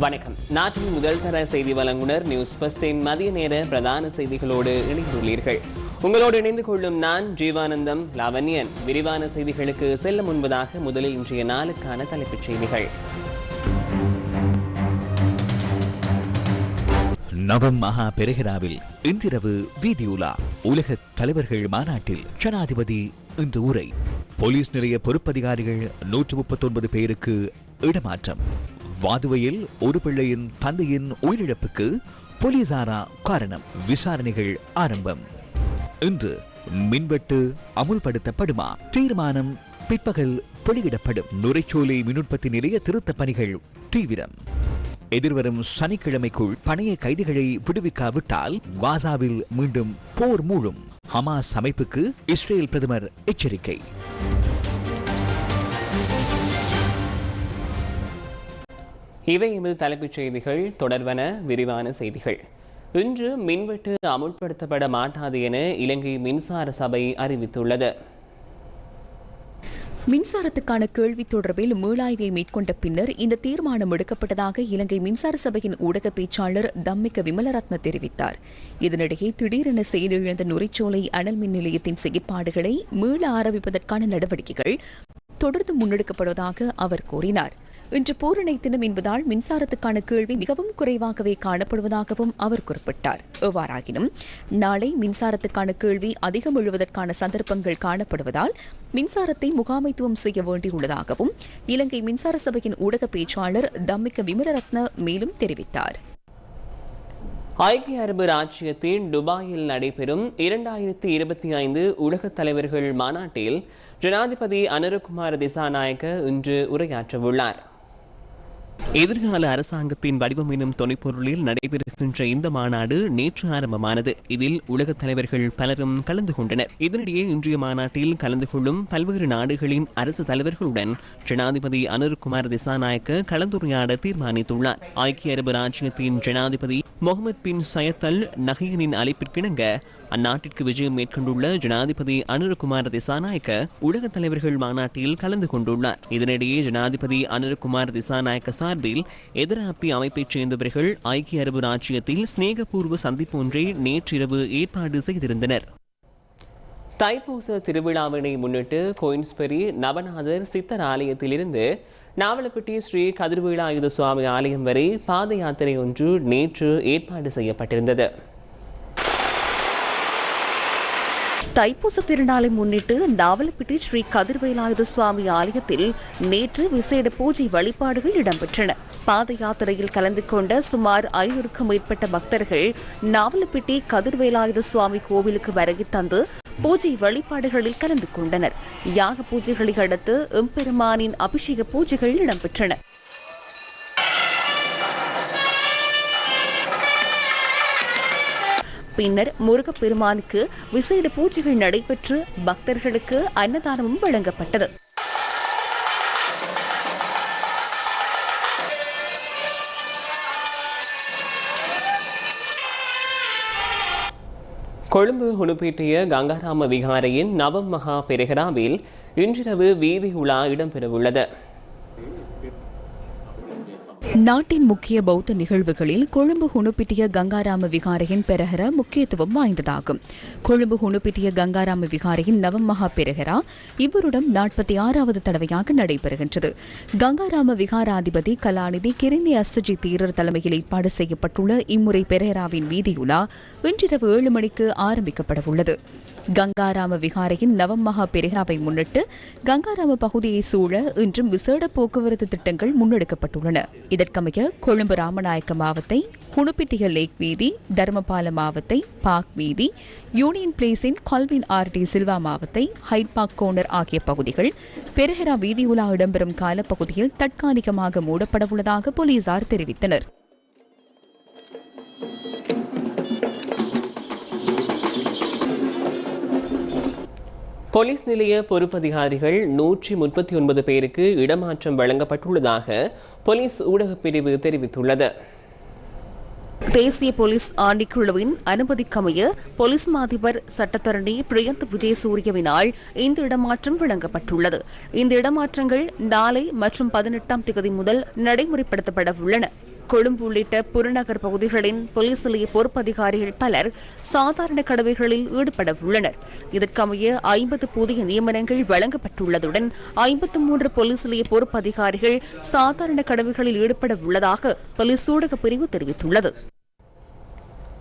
வணக்கம். நாட்டின் முதல் தர செய்தி வழங்குனர் நியூஸ் பஸ்டின் மதிய நேர பிரதான செய்திகளோடு இணைந்துள்ளீர்கள். உங்களோடு இணைந்து கொள்ளும் நான் ஜீவானந்தம் லாவண்யன். விரிவான செய்திகளுக்கு செல்ல முன்பதாக முதலில் இன்றைய நாளுக்கான தலைப்புச் செய்திகள். நவம் மகா பெருகிராவில் இன்றிரவு வீதியுலா. உலக தலைவர்கள் மாநாட்டில் ஜனாதிபதி இன்று உரை. போலீஸ் நிலைய பொறுப்பதிகாரிகள் நூற்று முப்பத்தொன்பது பேருக்கு இடமாற்றம். வாதுவையில் ஒரு பிள்ளையின் தந்தையின் உயிரிழப்புக்கு போலீசாரா காரணம். விசாரணைகள் ஆரம்பம். இன்று மின்வெட்டு அமுல்படுத்தப்படுமா? தீர்மானம் பிற்பகல் வெளியிடப்படும். நுரைச்சோலை மின்னுற்பத்தி நிலைய திருத்த பணிகள் தீவிரம். எதிர்வரும் சனிக்கிழமைக்குள் பணைய கைதிகளை விடுவிக்காவிட்டால் காசாவில் மீண்டும் போர் மூழும். ஹமாஸ் அமைப்புக்கு இஸ்ரேல் பிரதமர் எச்சரிக்கை. இவை எமது தலைப்புச் செய்திகள் தொடர்வன விரிவான செய்திகள். இன்று மின்வெட்டு அமுல்படுத்தப்பட மாட்டாது என இலங்கை மின்சார சபை அறிவித்துள்ளது. மின்சாரத்துக்கான கேள்வி தொடர்பில் மீளாய்வை மேற்கொண்ட பின்னர் இந்த தீர்மானம் எடுக்கப்பட்டதாக இலங்கை மின்சார சபையின் ஊடக பேச்சாளர் தம்மிக்க விமலரத்ன தெரிவித்தார். இதனிடையே திடீரென செயலிழந்த நுரைச்சோலை அனல் மின் நிலையத்தின் செயற்பாடுகளை மீள ஆரம்பிப்பதற்கான நடவடிக்கைகள் தொடர்ந்து முன்னெடுக்கப்படுவதாக அவர் கூறினார். இன்று பூரணை தினம் என்பதால் மின்சாரத்துக்கான கேள்வி மிகவும் குறைவாகவே காணப்படுவதாகவும் அவர் குறிப்பிட்டார். எவ்வாறாகினும் நாளை மின்சாரத்துக்கான கேள்வி அதிகம் எழுவதற்கான சந்தர்ப்பங்கள் காணப்படுவதால் மின்சாரத்தை முகாமைத்துவம் செய்ய வேண்டியுள்ளதாகவும் இலங்கை மின்சார சபையின் ஊடக பேச்சாளர் தம்மிக்க விமலரத்ன மேலும் தெரிவித்தார். ஐக்கிய அரபு ராச்சியத்தின் துபாயில் நடைபெறும் இரண்டாயிரத்தி இருபத்தி ஐந்து உலகத் தலைவர்கள் மாநாட்டில் ஜனாதிபதி அனுரகுமார் திசாநாயக்க இன்று உரையாற்றவுள்ளார். எதிர்கால அரசாங்கத்தின் வடிவம் எனும் துணைப்பொருளில் நடைபெறுகின்ற இந்த மாநாடு நேற்று ஆரம்பமானது. இதில் உலகத் தலைவர்கள் பலரும் கலந்து கொண்டனர். இதனிடையே இன்றைய மாநாட்டில் கலந்து கொள்ளும் பல்வேறு நாடுகளின் அரசு தலைவர்களுடன் ஜனாதிபதி அனுர்குமார் திசாநாயக்க கலந்துரையாட தீர்மானித்துள்ளார். ஐக்கிய அரபு ராஜ்யத்தின் ஜனாதிபதி முகமது பின் சயத் அல் அழைப்பிற்கிணங்க அந்நாட்டிற்கு விஜயம் மேற்கொண்டுள்ள ஜனாதிபதி அனுரகுமார் திசாநாயக்க உலகத் தலைவர்கள் மாநாட்டில் கலந்து கொண்டுள்ளார். இதனிடையே ஜனாதிபதி அனுரகுமார் திசாநாயக்க சார்பில் எதிராப்பி அமைப்பைச் சேர்ந்தவர்கள் ஐக்கிய அரபு ராஜ்யத்தில் சிநேகபூர்வ சந்திப்பு ஒன்றை நேற்றிரவு ஏற்பாடு செய்திருந்தனர். தைப்பூச திருவிழாவினை முன்னிட்டு கோயின்ஸ்பெரி நவநாதர் சித்தர் ஆலயத்திலிருந்து நாவலப்பட்டி ஸ்ரீ கதிர்வேலாயுத சுவாமி ஆலயம் வரை பாத யாத்திரை ஒன்று நேற்று ஏற்பாடு செய்யப்பட்டிருந்தது. தைப்பூச திருநாளை முன்னிட்டு நாவலப்பிட்டி ஸ்ரீ கதிர்வேலாயுத சுவாமி ஆலயத்தில் நேற்று விசேட பூஜை வழிபாடுகள் இடம்பெற்றன. பாத யாத்திரையில் கலந்து கொண்ட சுமார் ஐநூறுக்கும் மேற்பட்ட பக்தர்கள் நாவலப்பிட்டி கதிர்வேலாயுத சுவாமி கோவிலுக்கு வருகை தந்து பூஜை வழிபாடுகளில் கலந்து கொண்டனர். யாக பூஜைகளை அடுத்து எம்பெருமானின் அபிஷேக பூஜைகள் இடம்பெற்றன. பின்னர் முருகப்பெருமானுக்கு விசேட பூஜைகள் நடைபெற்று பக்தர்களுக்கு அன்னதானமும் வழங்கப்பட்டது. கொழும்பு உணுப்பீட்டிய கங்காராம விகாரையின் நவம் மகா பெருகராவில் இன்றிரவு வீதி உலா இடம்பெறவுள்ளது. நாட்டின் முக்கிய பௌத்த நிகழ்வுகளில் கொழும்பு ஹுணுப்பிட்டிய கங்காராம விகாரையின் பெருகர முக்கியத்துவம் வாய்ந்ததாகும். கொழும்பு ஹுணுப்பிட்டிய கங்காராம விகாரையின் நவமகா பெருகரா பெரஹரா இவ்வருடம் நாற்பத்தி ஆறாவது தடவையாக நடைபெறுகின்றது. கங்காராம விகாராதிபதி கலாநிதி கிரிந்தி அசுஜி தீரர் தலைமையில் ஏற்பாடு செய்யப்பட்டுள்ள இம்முறை பெரஹராவின் வீதியுலா இன்றிரவு ஏழு மணிக்கு ஆரம்பிக்கப்பட உள்ளது கங்காராம விகாரையின் நவம் மகா பெருகாவை முன்னிட்டு கங்காராம பகுதியை சூழ இன்றும் விசேட போக்குவரத்து திட்டங்கள் முன்னெடுக்கப்பட்டுள்ளன. இதற்கமைய கொழும்பு ராமநாயக்க மாவத்தை குணுப்பிட்டிக லேக் வீதி தர்மபால மாவத்தை பாக் வீதி union பிளேஸின் Colvin R de Silva Mawatha Hyde Park corner ஆகிய பகுதிகள் பெருஹரா வீதியுலா இடம்பெறும் காலப்பகுதியில் தற்காலிகமாக மூடப்படவுள்ளதாக போலீசார் தெரிவித்தனர். போலீஸ் நிலைய பொறுப்பதிகாரிகள் நூற்றி முப்பத்தி ஒன்பது பேருக்கு இடமாற்றம் வழங்கப்பட்டுள்ளதாக போலீஸ் ஊடகப் பிரிவு தெரிவித்துள்ளது. தேசிய போலீஸ் ஆணைக்குழுவின் அனுமதிக்கமைய போலீஸ் மாதிபர் சட்டத்தரணி பிரியந்த் விஜயசூரியவினால் இந்த இடமாற்றம் வழங்கப்பட்டுள்ளது. இந்த இடமாற்றங்கள் நாளை மற்றும் பதினெட்டாம் தேதி முதல் நடைமுறைப்படுத்தப்பட உள்ளன கொழும்பு உள்ளிட்ட புறநகர் பகுதிகளின் போலீஸ் நிலைய பொறுப்பதிகாரிகள் பலர் சாதாரண கடமைகளில் ஈடுபட உள்ளனர் இதற்கமைய ஐம்பது புதிய நியமனங்கள் வழங்கப்பட்டுள்ளதுடன் ஐம்பத்து மூன்று போலீஸ் நிலைய பொறுப்பதிகாரிகள் சாதாரண கடமைகளில் ஈடுபட உள்ளதாக போலீஸ் ஊடகப் பிரிவு தெரிவித்துள்ளது.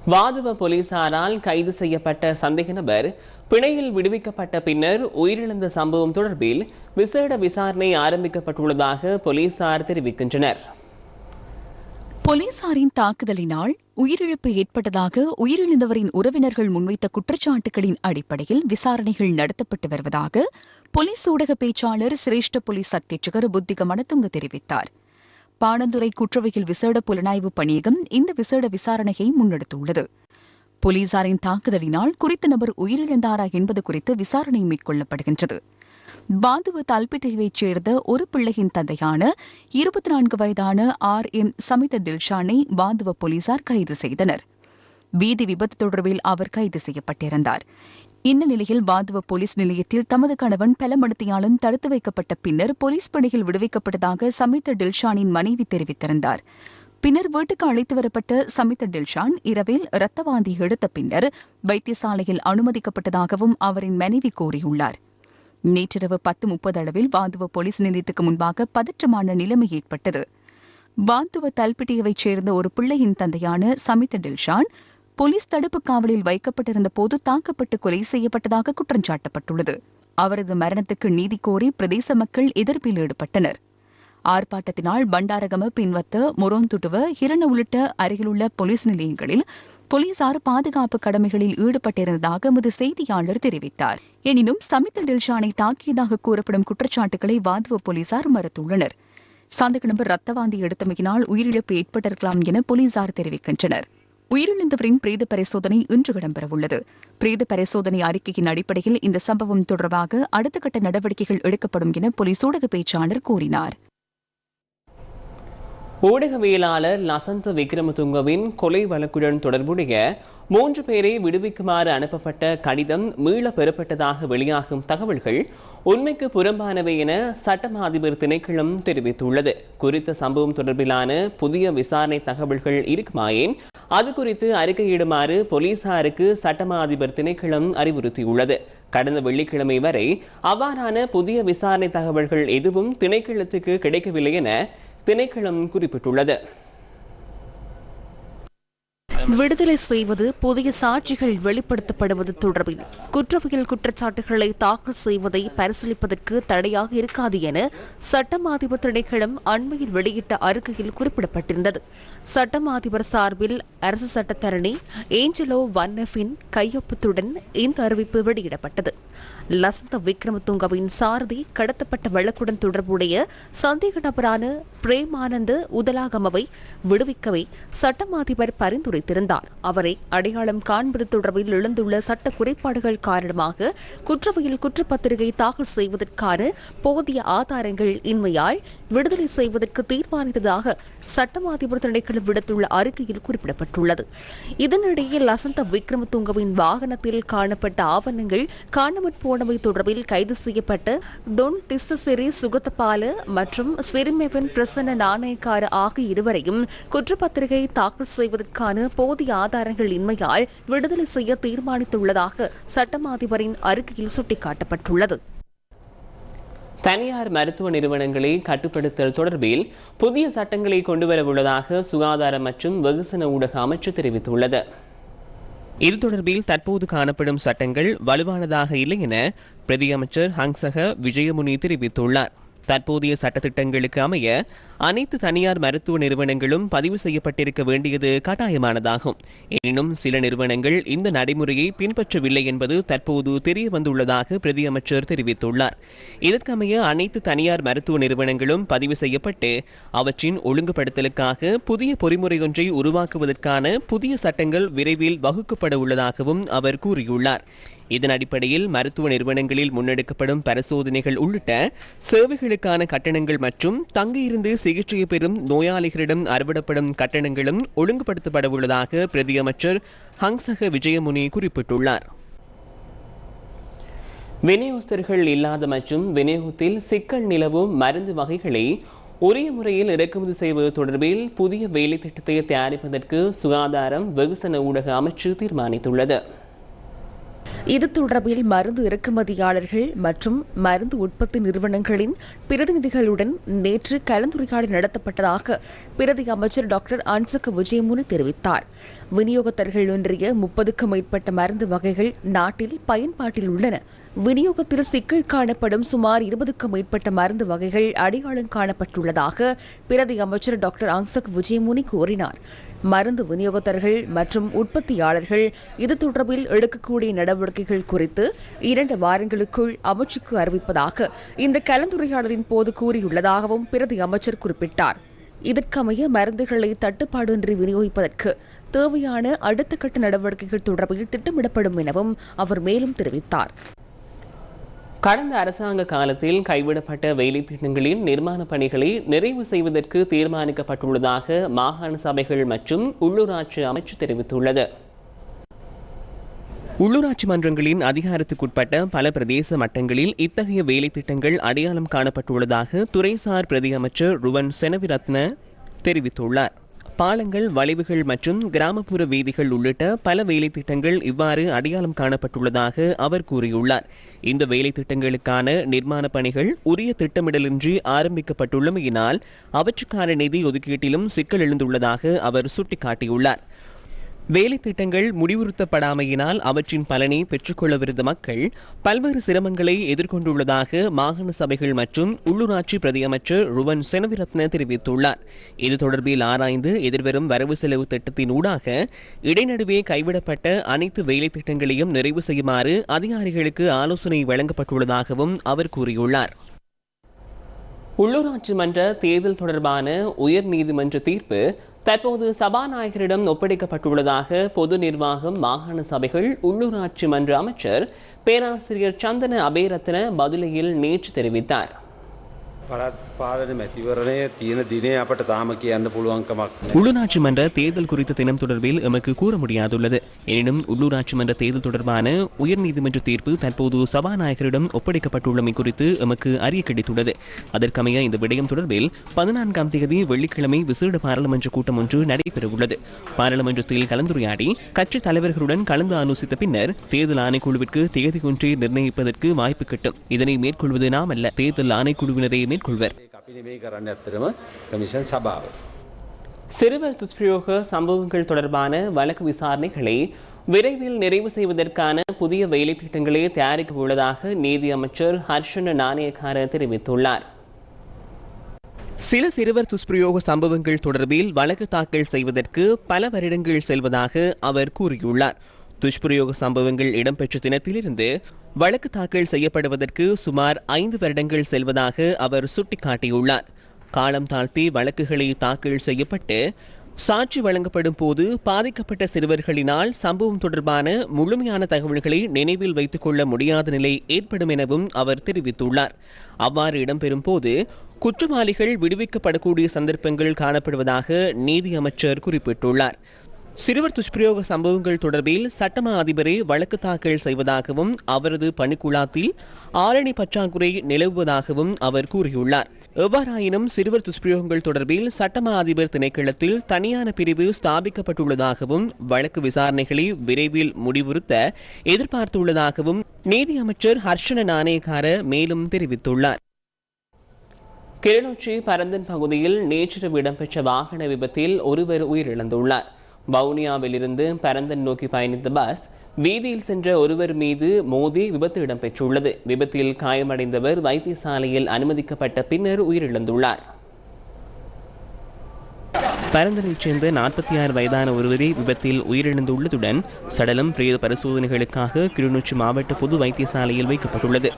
வாதுவ போலீசாரால் கைது செய்யப்பட்ட சந்தேக நபர் பிணையில் விடுவிக்கப்பட்ட பின்னர் உயிரிழந்த சம்பவம் தொடர்பில் விசேட விசாரணை ஆரம்பிக்கப்பட்டுள்ளதாக போலீசார் தெரிவிக்கின்றனர். போலீசாரின் தாக்குதலினால் உயிரிழப்பு ஏற்பட்டதாக உயிரிழந்தவரின் உறவினர்கள் முன்வைத்த குற்றச்சாட்டுகளின் அடிப்படையில் விசாரணைகள் நடத்தப்பட்டு வருவதாக போலீஸ் ஊடக பேச்சாளர் சிரேஷ்ட போலீஸ் அத்தியட்சகர் புத்திக மணத்துங்க தெரிவித்தார். பாணந்துறை குற்றவியல் விசேட புலனாய்வு பணியகம் இந்த விசேட விசாரணையை முன்னெடுத்துள்ளது. போலீசாரின் தாக்குதலினால் குறித்த நபர் உயிரிழந்தாரா என்பது குறித்து விசாரணை மேற்கொள்ளப்படுகின்றது. பாந்துவ தல்பிட்டியைச் சேர்ந்த ஒரு பிள்ளையின் தந்தையான இருபத்தி நான்கு வயதான ஆர். எம். சமித தில்ஷானை பாந்துவ போலீசார் கைது செய்தனர். வீதி விபத்து தொடர்பில் அவர் கைது செய்யப்பட்டிருந்தார். இந்த நிலையில் பாந்துவ போலீஸ் நிலையத்தில் தமது கணவன் பலமடத்தியாலும் தடுத்து வைக்கப்பட்ட பின்னர் போலீஸ் பணியில் விடுவிக்கப்பட்டதாக சமித டில்ஷானின் மனைவி தெரிவித்திருந்தார். பின்னர் வீட்டுக்கு அழைத்து வரப்பட்ட சமித டில்ஷான் இரவில் இரத்தவாந்தி எடுத்த பின்னர் வைத்தியசாலையில் அனுமதிக்கப்பட்டதாகவும் அவரின் மனைவி கூறியுள்ளார். நேற்றிரவு பத்து முப்பது அளவில் வாந்துவ போலீஸ் நிலையத்துக்கு முன்பாக பதற்றமான நிலைமை ஏற்பட்டது. வாந்துவ தல்பிட்டியவைச் சேர்ந்த ஒரு பிள்ளையின் தந்தையான சமித டில்ஷான் போலீஸ் தடுப்பு காவலில் வைக்கப்பட்டிருந்த போது தாக்கப்பட்டு கொலை செய்யப்பட்டதாக குற்றஞ்சாட்டப்பட்டுள்ளது அவரது மரணத்துக்கு நீதி கோரி பிரதேச மக்கள் எதிர்ப்பில் ஈடுபட்டனர். ஆர்ப்பாட்டத்தினால் பண்டாரகம பின்வத்த மொரோந்துட்டுவ ஹிரண உள்ளிட்ட அருகிலுள்ள போலீஸ் நிலையங்களில் போலீசார் பாதுகாப்பு கடமைகளில் ஈடுபட்டிருந்ததாக எமது செய்தியாளர் தெரிவித்தார். எனினும் சமித்த டில்ஷானை தாக்கியதாக கூறப்படும் குற்றச்சாட்டுகளை வாதுவ போலீசார் மறுத்துள்ளனர். சந்தக நபர் ரத்தவாந்தி எடுத்தமையினால் உயிரிழப்பு ஏற்பட்டிருக்கலாம் என போலீசார் தெரிவிக்கின்றனர். உயிரிழந்தவரின் பிரேத பரிசோதனை இன்று இடம்பெறவுள்ளது. பிரேத பரிசோதனை அறிக்கையின் அடிப்படையில் இந்த சம்பவம் தொடர்பாக அடுத்த கட்ட நடவடிக்கைகள் எடுக்கப்படும் என போலீஸ் ஊடக பேச்சாளர் கூறினார். ஊடகவியலாளர் லசந்த விக்ரமதுங்கவின் கொலை வழக்குடன் தொடர்புடைய மூன்று பேரை விடுவிக்குமாறு அனுப்பப்பட்ட கடிதம் மீள பெறப்பட்டதாக வெளியாகும் தகவல்கள் உண்மைக்கு புறம்பானவை என சட்டம் அதிபர் திணைக்களம் தெரிவித்துள்ளது. குறித்த சம்பவம் தொடர்பிலான புதிய விசாரணை தகவல்கள் இருக்குமாயின் அது குறித்து அறிக்கையிடுமாறு போலீசாருக்கு சட்டமா அதிபர் திணைக்களம் அறிவுறுத்தியுள்ளது. கடந்த வெள்ளிக்கிழமை வரை அவ்வாறான புதிய விசாரணை தகவல்கள் எதுவும் திணைக்களத்துக்கு கிடைக்கவில்லை என திணைக்களம் குறிப்பிட்டுள்ளது. விடுதலை செய்வது புதிய சாட்சிகள் வெளிப்படுத்தப்படுவது தொடர்பில் குற்றவியல் குற்றச்சாட்டுகளை தாக்கல் செய்வதை பரிசீலிப்பதற்கு தடையாக இருக்காது என சட்டமாதிபர் திணைக்களம் அண்மையில் வெளியிட்ட அறிக்கையில் குறிப்பிடப்பட்டிருந்தது. சட்டமாதிபர் சார்பில் அரசு சட்டத்தரணி ஏஞ்சலோ வன்னஃபின் கையொப்பத்துடன் இந்த அறிவிப்பு வெளியிடப்பட்டது. லசந்த விக்ரமதுங்கவின் சாரதி கடத்தப்பட்ட வழக்குடன் தொடர்புடைய சந்தேக நபரான பிரேமானந்த் உதலாகமவை விடுவிக்கவே சட்டமாதிபர் பரிந்துரைத்திருந்தார். அவரை அடையாளம் காண்பது தொடர்பில் எழுந்துள்ள சட்ட குறைபாடுகள் காரணமாக குற்றவியல் குற்றப்பத்திரிகை தாக்கல் செய்வதற்கான போதிய ஆதாரங்கள் இன்மையால் விடுதலை செய்வதற்கு தீர்மானித்ததாக சட்டமாதிபர் திணைக்களம் விடுத்துள்ள அறிக்கையில் குறிப்பிடப்பட்டுள்ளது. இதனிடையே லசந்த விக்ரமதுங்கவின் வாகனத்தில் காணப்பட்ட ஆவணங்கள் காணாமற் போனவை தொடர்பில் கைது செய்யப்பட்ட தொன் திசசிறி சுகத்தபால மற்றும் சிறுமெவன் பிரசன்ன நாணயக்கார ஆகிய இருவரையும் குற்றப்பத்திரிகை தாக்கல் செய்வதற்கான போதிய ஆதாரங்கள் இன்மையால் விடுதலை செய்ய தீர்மானித்துள்ளதாக சட்டமாதிபரின் அறிக்கையில் சுட்டிக்காட்டப்பட்டுள்ளது. தனியார் மருத்துவ நிறுவனங்களை கட்டுப்படுத்தல் தொடர்பில் புதிய சட்டங்களை கொண்டுவர உள்ளதாக சுகாதார மற்றும் வெகுசன ஊடக அமைச்சு தெரிவித்துள்ளது. இது தொடர்பில் தற்போது காணப்படும் சட்டங்கள் வலுவானதாக இல்லை என பிரதியமைச்சர் ஹங்சக விஜயமுனி தெரிவித்துள்ளார். தற்போதைய சட்டத்திட்டங்களுக்கு அமைய அனைத்து தனியார் மருத்துவ நிறுவனங்களும் பதிவு செய்யப்பட்டிருக்க வேண்டியது கட்டாயமானதாகும். எனினும் சில நிறுவனங்கள் இந்த நடைமுறையை பின்பற்றவில்லை என்பது தற்போது தெரிய வந்துள்ளதாக பிரதியமைச்சர் தெரிவித்துள்ளார். இதற்கமைய அனைத்து தனியார் மருத்துவ நிறுவனங்களும் பதிவு செய்யப்பட்டு அவற்றின் ஒழுங்குபடுத்தலுக்காக புதிய பொறிமுறையொன்றை உருவாக்குவதற்கான புதிய சட்டங்கள் விரைவில் வகுக்கப்பட உள்ளதாகவும் அவர் கூறியுள்ளார். இதன் அடிப்படையில் மருத்துவ நிறுவனங்களில் முன்னெடுக்கப்படும் பரிசோதனைகள் உள்ளிட்ட சேவைகளுக்கான கட்டணங்கள் மற்றும் தங்கியிருந்து சிகிச்சை பெறும் நோயாளிகளிடம் அறவிடப்படும் கட்டணங்களும் ஒழுங்குபடுத்தப்பட உள்ளதாக பிரதியமைச்சர் ஹங்சக விஜயமுனி குறிப்பிட்டுள்ளார். விநியோகஸ்தர்கள் இல்லாத மற்றும் விநியோகத்தில் சிக்கல் நிலவும் மருந்து வகைகளை உரிய முறையில் இறக்குமதி செய்வது தொடர்பில் புதிய வேலை திட்டத்தை தயாரிப்பதற்கு சுகாதாரம் வெகுசன ஊடக அமைச்சு தீர்மானித்துள்ளது. இது தொடர்பில் மருந்து இறக்குமதியாளர்கள் மற்றும் மருந்து உற்பத்தி நிறுவனங்களின் பிரதிநிதிகளுடன் நேற்று கலந்துரையாடல் நடத்தப்பட்டதாக பிரதி அமைச்சர் டாக்டர் அன்சக விஜயமுனி தெரிவித்தார். விநியோகத்தர்கள் ஒன்றிய முப்பதுக்கும் மேற்பட்ட மருந்து வகைகள் நாட்டில் பயன்பாட்டில் உள்ளன. விநியோகத்தில் சிக்கல் காணப்படும் சுமார் இருபதுக்கும் மேற்பட்ட மருந்து வகைகள் அடையாளம் காணப்பட்டுள்ளதாக பிரதி அமைச்சர் டாக்டர் அங்சக் விஜயமுனி கூறினார். மருந்து விநியோகத்தர்கள் மற்றும் உற்பத்தியாளர்கள் இது தொடர்பில் எடுக்கக்கூடிய நடவடிக்கைகள் குறித்து இரண்டு வாரங்களுக்குள் அமைச்சுக்கு அறிவிப்பதாக இந்த கலந்துரையாடலின் போது கூறியுள்ளதாகவும் பிரதி அமைச்சர் குறிப்பிட்டார். இதற்கமைய மருந்துகளை தட்டுப்பாடின்றி விநியோகிப்பதற்கு தேவையான அடுத்த கட்ட நடவடிக்கைகள் தொடர்பில் திட்டமிடப்படும் எனவும் அவர் மேலும் தெரிவித்தார். கடந்த அரசாங்க காலத்தில் கைவிடப்பட்ட வேலை திட்டங்களின் நிர்மாண பணிகளை நிறைவு செய்வதற்கு தீர்மானிக்கப்பட்டுள்ளதாக மாகாண சபைகள் மற்றும் உள்ளூராட்சி அமைச்சு தெரிவித்துள்ளது. உள்ளூராட்சி மன்றங்களின் அதிகாரத்துக்குட்பட்ட பல பிரதேச மட்டங்களில் இத்தகைய வேலை திட்டங்கள் அடையாளம் காணப்பட்டுள்ளதாக துறைசார் பிரதி அமைச்சர் ருவன் செனவிரத்ன தெரிவித்துள்ளார். பாலங்கள் வளைவுகள் மற்றும் கிராமப்புற வீதிகள் உள்ளிட்ட பல வேலை திட்டங்கள் இவ்வாறு அடையாளம் காணப்பட்டுள்ளதாக அவர் கூறியுள்ளார். இந்த வேலை திட்டங்களுக்கான நிர்மாண பணிகள் உரிய திட்டமிடலின்றி ஆரம்பிக்கப்பட்டுள்ளமையினால் அவற்றுக்கான நிதி ஒதுக்கீட்டிலும் சிக்கல் எழுந்துள்ளதாக அவர் சுட்டிக்காட்டியுள்ளார். வேலை திட்டங்கள் முடிவுறுத்தப்படாமையினால் அவற்றின் பலனை பெற்றுக்கொள்ளவிருந்த மக்கள் பல்வேறு சிரமங்களை எதிர்கொண்டுள்ளதாக மாகாண சபைகள் மற்றும் உள்ளூராட்சி பிரதியமைச்சர் ருவன் செனவிரத்ன தெரிவித்துள்ளார். இது தொடர்பில் ஆராய்ந்து எதிர்வரும் வரவு செலவு திட்டத்தின் ஊடாக இடைநடுவே கைவிடப்பட்ட அனைத்து வேலை திட்டங்களையும் நிறைவு செய்யுமாறு அதிகாரிகளுக்கு ஆலோசனை வழங்கப்பட்டுள்ளதாகவும் அவர் கூறியுள்ளார். உள்ளூராட்சி மன்ற தேர்தல் தொடர்பான உயர் நீதிமன்ற தீர்ப்பு தற்போது சபாநாயகரிடம் ஒப்படைக்கப்பட்டுள்ளதாக பொது நிர்வாகம் மாகாண சபைகள் உள்ளூராட்சி மன்ற அமைச்சர் பேராசிரியர் சந்தன அபேரத்ன பதிலையில் நேற்று தெரிவித்தார். පළත් පාලන මැතිවරණය තියෙන දිනේ අපට තාම කියන්න පුළුවන්කමක් නෑ. உள்ளூராட்சி மன்ற தேர்தல் குறித்த தினம் தொடர்பில் எமக்கு கூற முடியாதுள்ளது எனினும் உள்ளூராட்சி மன்ற தேர்தல் தொடர்பான உயர்நீதிமன்ற தீர்ப்பு தற்போது சபாநாயகரிடம் ஒப்படைக்கப்பட்டுள்ளமை குறித்து எமக்கு அறிய கிடைத்துள்ளது அதற்கமைய இந்த விடயம் தொடர்பில் பதினான்காம் தேதி வெள்ளிக்கிழமை விசேட பாராளுமன்ற கூட்டம் ஒன்று நடைபெறவுள்ளது பாராளுமன்றத்தில் கலந்துரையாடி கட்சித் தலைவர்களுடன் கலந்து ஆலோசித்த பின்னர் தேர்தல் ஆணைக்குழுவிற்கு தேதி ஒன்றை நிர்ணயிப்பதற்கு வாய்ப்பு கிட்டும் இதனை மேற்கொள்வது நாம் அல்ல தேர்தல் ஆணைக்குழுவினரே ಮೇಲ್ಕೊಳ್ವೆ சிறுவர் துஷ்பிரயோக சம்பவங்கள் தொடர்பான வழக்கு விசாரணைகளை விரைவில் நிறைவு செய்வதற்கான புதிய வேலை திட்டங்களை தயாரிக்க உள்ளதாக நீதி அமைச்சர் ஹர்ஷன் நாணயக்கார தெரிவித்துள்ளார். சில சிறுவர் துஷ்பிரயோக சம்பவங்கள் தொடர்பில் வழக்கு தாக்கல் செய்வதற்கு பல வருடங்கள் செல்வதாக அவர் கூறியுள்ளார். துஷ்பிரயோக சம்பவங்கள் இடம்பெற்ற தினத்திலிருந்து வழக்கு தாக்கல் செய்யப்படுவதற்கு சுமார் ஐந்து வருடங்கள் செல்வதாக அவர் சுட்டிக்காட்டியுள்ளார். காலம் தாழ்த்தி வழக்குகளை தாக்கல் செய்யப்பட்டு சாட்சி வழங்கப்படும் போது பாதிக்கப்பட்ட சிறுவர்களினால் சம்பவம் தொடர்பான முழுமையான தகவல்களை நினைவில் வைத்துக் கொள்ள முடியாத நிலை ஏற்படும் எனவும் அவர் தெரிவித்துள்ளார். அவ்வாறு இடம்பெறும் போது குற்றவாளிகள் விடுவிக்கப்படக்கூடிய சந்தர்ப்பங்கள் காணப்படுவதாக நீதி அமைச்சர் குறிப்பிட்டுள்ளார். சிறுவர் துஷ்பிரயோக சம்பவங்கள் தொடர்பில் சட்டமா அதிபரை வழக்கு தாக்கல் செய்வதாகவும் அவரது பணிக்குழாத்தில் ஆரணி பற்றாக்குறை நிலவுவதாகவும் அவர் கூறியுள்ளார். எவ்வாறாயினும் சிறுவர் துஷ்பிரயோகங்கள் தொடர்பில் சட்டமா அதிபர் திணைக்களத்தில் தனியான பிரிவு ஸ்தாபிக்கப்பட்டுள்ளதாகவும் வழக்கு விசாரணைகளை விரைவில் முடிவுறுத்த எதிர்பார்த்துள்ளதாகவும் நீதி அமைச்சர் ஹர்ஷன நாணயக்கார மேலும் தெரிவித்துள்ளார். கிளிநொச்சி பரந்தன் பகுதியில் நேற்றிரவு இடம்பெற்ற வாகன விபத்தில் ஒருவர் உயிரிழந்துள்ளார். வவுனியாவிலிருந்து பரந்தன் நோக்கி பயணித்த பஸ் வீதியில் சென்ற ஒருவர் மீது மோதி விபத்து இடம்பெற்றுள்ளது. விபத்தில் காயமடைந்தவர் வைத்தியசாலையில் அனுமதிக்கப்பட்ட பின்னர் உயிரிழந்துள்ளார். பரந்தனைச் சேர்ந்த நாற்பத்தி ஆறு வயதான ஒருவரே விபத்தில் உயிரிழந்துள்ளதுடன் சடலம் பிரேத பரிசோதனைகளுக்காக கிளிநொச்சி மாவட்ட பொது வைத்தியசாலையில் வைக்கப்பட்டுள்ளது.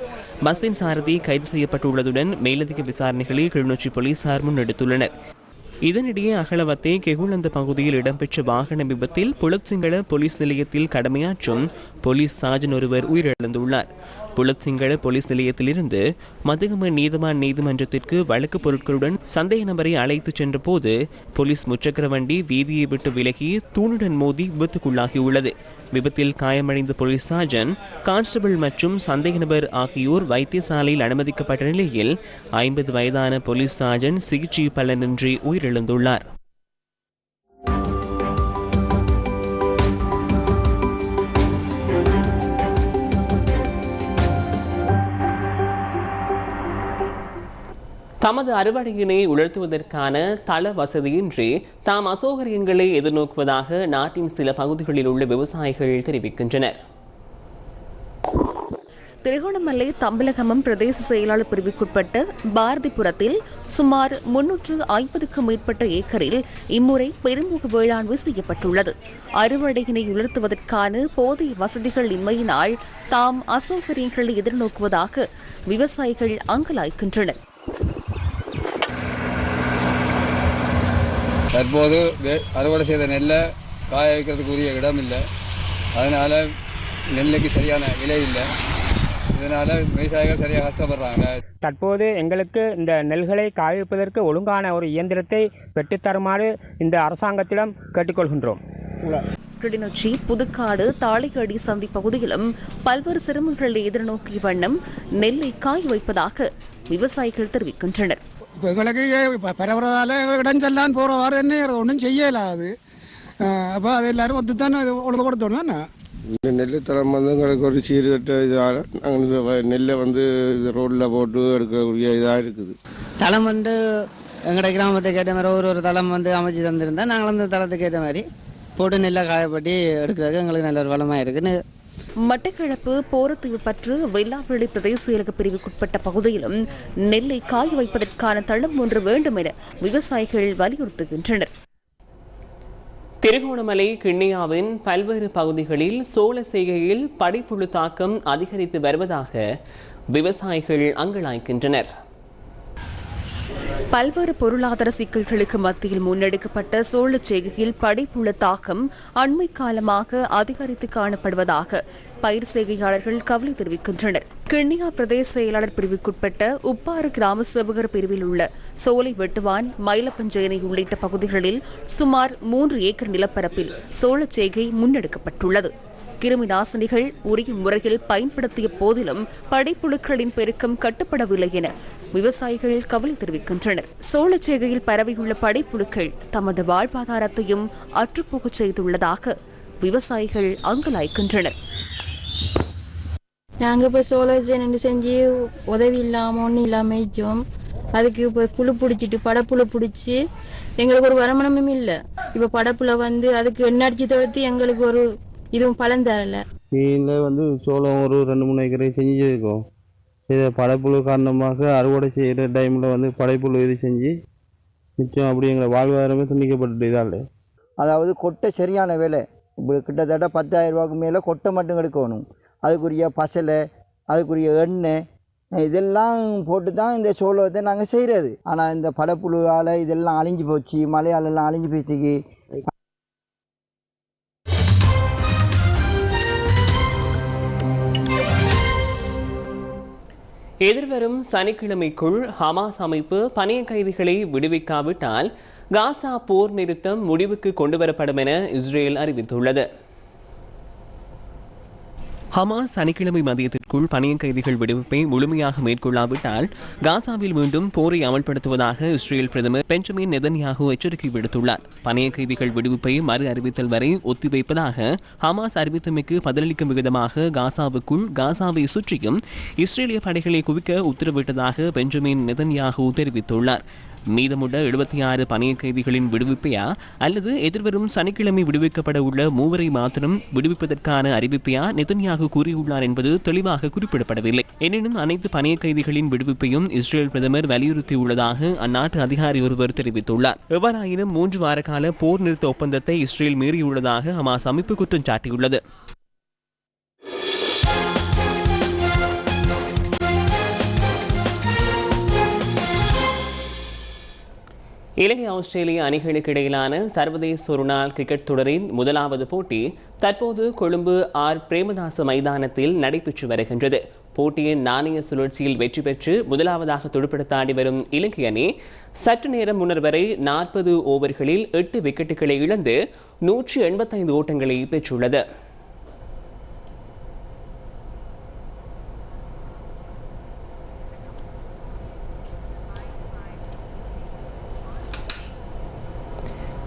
பஸ்ஸின் சாரதி கைது செய்யப்பட்டுள்ளதுடன் மேலதிக விசாரணைகளை கிளிநொச்சி போலீசார் முன்னெடுத்துள்ளனர். இதனிடையே அகலவத்தை கெகுலந்த பகுதியில் இடம்பெற்ற வாகன விபத்தில் புலத்சிங்கள போலீஸ் நிலையத்தில் கடமையாற்றும் போலீஸ் சார்ஜன் ஒருவர் உயிரிழந்துள்ளார். புலத்சிங்கள போலீஸ் நிலையத்திலிருந்து மதுகம நீதவான் நீதிமன்றத்திற்கு வழக்கு பொருட்களுடன் சந்தேக நபரை அழைத்துச் சென்ற போது போலீஸ் முச்சக்கர வண்டி வீதியை விட்டு விலகி தூணுடன் மோதி விபத்துக்குள்ளாகியுள்ளது. விபத்தில் காயமடைந்த போலீஸ் சார்ஜன் கான்ஸ்டபிள் மற்றும் சந்தேக நபர் ஆகியோர் வைத்தியசாலையில் அனுமதிக்கப்பட்ட நிலையில் ஐம்பது வயதான போலீஸ் சார்ஜன் சிகிச்சை பலனின்றி உயிரிழந்துள்ளார். தமது அறுவடையினை உலர்த்துவதற்கான தள வசதியின்றி தாம் அசௌகரியங்களை எதிர்நோக்குவதாக நாட்டின் சில பகுதிகளில் உள்ள விவசாயிகள் தெரிவிக்கின்றனர். திருகோணமலை தம்பலகமம் பிரதேச செயலாளர் பிரிவுக்குட்பட்ட பாரதிபுரத்தில் சுமார் முன்னூற்று ஐம்பதுக்கும் மேற்பட்ட ஏக்கரில் இம்முறை பெருமுக வேளாண்மை செய்யப்பட்டுள்ளது. அறுவடையினை உலர்த்துவதற்கான போதிய வசதிகள் இன்மையினால் தாம் அசௌகரியங்களை எதிர்நோக்குவதாக விவசாயிகள் அங்கலாய்க்கின்றனர். தற்போது வே- அறுவடை செய்த நெல்லை காய வைக்கிறதுக்குரிய இடம் இல்லை. அதனால் நெல்லுக்கு சரியான விலை இல்லை. இதனால் விவசாயிகள் சரியாக கஷ்டப்படுறாங்க. தற்போது எங்களுக்கு இந்த நெல்களை காய்ப்பதற்கு ஒழுங்கான ஒரு இயந்திரத்தை பெற்றுத்தருமாறு இந்த அரசாங்கத்திடம் கேட்டுக்கொள்கின்றோம். கிளிநொச்சி புதுக்காடு தாளிகடி சந்தி பகுதியிலும் பல்வேறு சிரமங்களை எதிர்நோக்கிய வண்ணம் நெல்லை காய வைப்பதாக விவசாயிகள் தெரிவிக்கின்றனர். எங்களுக்கு இப்போ பரவுறதால இடைஞ்செல்லாம் போகிறவாறு என்ன? ஒன்றும் செய்யலாது அப்போ அது எல்லாரும் ஒத்து தானே உழுது கொடுத்தோம்னா இந்த நெல் தரம் வந்து எங்களுக்கு ஒரு சீர்கட்ட இதாக நாங்கள் நெல்லை வந்து ரோட்டில் போட்டு எடுக்கக்கூடிய இதாக இருக்குது. தளம் வந்து எங்களோட கிராமத்துக்கு ஏற்ற மாதிரி ஒரு ஒரு தளம் வந்து அமைச்சு தந்திருந்தா நாங்களும் அந்த தளத்துக்கு ஏற்ற மாதிரி போட்டு நெல்லை காயப்பட்டி எடுக்கிறதுக்கு எங்களுக்கு நல்ல ஒரு வளமாக இருக்குன்னு மட்டக்களப்பு போரத்தீவு பற்று வெள்ளாவெளி பிரதேச செயலக பிரிவுக்குட்பட்ட பகுதியிலும் நெல்லை காய வைப்பதற்கான தளம் ஒன்று வேண்டும் என விவசாயிகள் வலியுறுத்துகின்றனர். திருகோணமலை கிண்ணியாவின் பல்வேறு பகுதிகளில் சோள செய்கையில் படைப்புழு தாக்கம் அதிகரித்து வருவதாக விவசாயிகள் அங்கலாய்க்கின்றனர். பல்வேறு பொருளாதார சிக்கல்களுக்கு மத்தியில் முன்னெடுக்கப்பட்ட சோழச் செய்கையில் படைப்புள்ள தாக்கம் அண்மை காலமாக அதிகரித்து காணப்படுவதாக பயிர் செய்கையாளர்கள் கவலை தெரிவிக்கின்றனர். கிண்ணியா பிரதேச செயலாளர் பிரிவுக்குட்பட்ட உப்பாறு கிராம சேவகர் பிரிவில் உள்ள சோலை வெட்டுவான் மயிலப்பஞ்சேனை உள்ளிட்ட பகுதிகளில் சுமார் மூன்று ஏக்கர் நிலப்பரப்பில் சோழச் செய்கை முன்னெடுக்கப்பட்டுள்ளது. கிருமி நாசினிகள் உரிய முறையில் பயன்படுத்திய போதிலும் படைப்புழுக்களின் பெருக்கம் கட்டுப்படவில்லை என விவசாயிகள் கவலை தெரிவிக்கின்றனர். சோளச்சேகையில் பரவியுள்ள படைப்புழுக்கள் தமது வாழ்வாதாரத்தையும் அற்றுப்போகச் செய்துள்ளதாக விவசாயிகள் அங்கலாய்க்கின்றனர். நாங்கள் இப்போ சோலார் சேனல் செஞ்சு உதவி இல்லாமல் ஒன்றும் இல்லாமல் இச்சோம் அதுக்கு இப்போ புழு பிடிச்சிட்டு படப்புழு பிடிச்சி எங்களுக்கு ஒரு வருமானமும் இல்லை. இப்போ படப்புல வந்து அதுக்கு எண்ணடிச்சு தொடுத்து எங்களுக்கு ஒரு இதுவும் பலன் தரல இதில் வந்து சோளம் ஒரு ரெண்டு மூணு ஏக்கரை செஞ்சுருக்கோம் இதை படைப்புழு காரணமாக அறுவடை செய்கிற டைமில் வந்து படைப்புழு இது செஞ்சு மிச்சம் அப்படி எங்களை வாழ்வாதாரமே துண்டிக்கப்பட்டுட்டு இதால். அதாவது கொட்டை சரியான விலை. இப்போ கிட்டத்தட்ட பத்தாயிரம் ரூபாய்க்கு மேலே கொட்டை மட்டும் எடுக்கணும். அதுக்குரிய பசலை அதுக்குரிய எண்ணெய் இதெல்லாம் போட்டு தான் இந்த சோளத்தை நாங்கள் செய்கிறது ஆனால் இந்த படப்புழுவால் இதெல்லாம் அழிஞ்சு போச்சு மழையாலெல்லாம் அழிஞ்சு போச்சுக்கு எதிர்வரும் சனிக்கிழமைக்குள் ஹமாஸ் அமைப்பு பணிய கைதிகளை விடுவிக்காவிட்டால் காசா போர் நிறுத்தம் முடிவுக்கு கொண்டுவரப்படும் என இஸ்ரேல் அறிவித்துள்ளது. ஹமாஸ் சனிக்கிழமை மதியத்திற்குள் பணிய கைதிகள் விடுவிப்பை முழுமையாக மேற்கொள்ளாவிட்டால் காசாவில் மீண்டும் போரை அமல்படுத்துவதாக இஸ்ரேல் பிரதமர் பெஞ்சமின் நெதன்யாகு எச்சரிக்கை விடுத்துள்ளார். பணிய கைதிகள் விடுவிப்பை மறு அறிவித்தல் வரை ஒத்திவைப்பதாக ஹமாஸ் அறிவித்தமைக்கு பதிலளிக்கும் விதமாக காசாவுக்குள் காசாவை சுற்றியும் இஸ்ரேலிய படைகளை குவிக்க உத்தரவிட்டதாக பெஞ்சமின் நெதன்யாகு தெரிவித்துள்ளார். மீதமுள்ள எழுபத்தி ஆறு பணிய கைதிகளின் விடுவிப்பையா? அல்லது எதிர்வரும் சனிக்கிழமை விடுவிக்கப்பட உள்ள மூவரை மாத்திரம் விடுவிப்பதற்கான அறிவிப்பையா? நெதன்யாகு கூறியுள்ளார் என்பது தெளிவாக குறிப்பிடப்படவில்லை. எனினும் அனைத்து பணிய கைதிகளின் விடுவிப்பையும் இஸ்ரேல் பிரதமர் வலியுறுத்தியுள்ளதாக அந்நாட்டு அதிகாரி ஒருவர் தெரிவித்துள்ளார். எவ்வாறாயினும் மூன்று வார கால போர் நிறுத்த ஒப்பந்தத்தை இஸ்ரேல் மீறியுள்ளதாக ஹமாஸ் அமைப்பு குற்றம் சாட்டியுள்ளது. இலங்கை ஆஸ்திரேலிய அணிகளுக்கு இடையிலான சர்வதேச ஒருநாள் கிரிக்கெட் தொடரின் முதலாவது போட்டி தற்போது கொழும்பு ஆர். பிரேமதாச மைதானத்தில் நடைபெற்று வருகின்றது. போட்டியின் நாணய சுழற்சியில் வெற்றி பெற்று முதலாவதாக துடுப்பிடத்தாடி வரும் இலங்கை அணி சற்று நேரம் முன்னர் வரை நாற்பது ஓவர்களில் எட்டு விக்கெட்டுகளை இழந்து நூற்றி எண்பத்தைந்து ஓட்டங்களை பெற்றுள்ளது.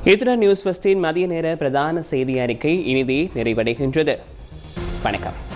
இத்துடன் நியூஸ் ஃபஸ்டின் மதிய நேர பிரதான செய்தி அறிக்கை இனிதே நிறைவடைகின்றது. வணக்கம்.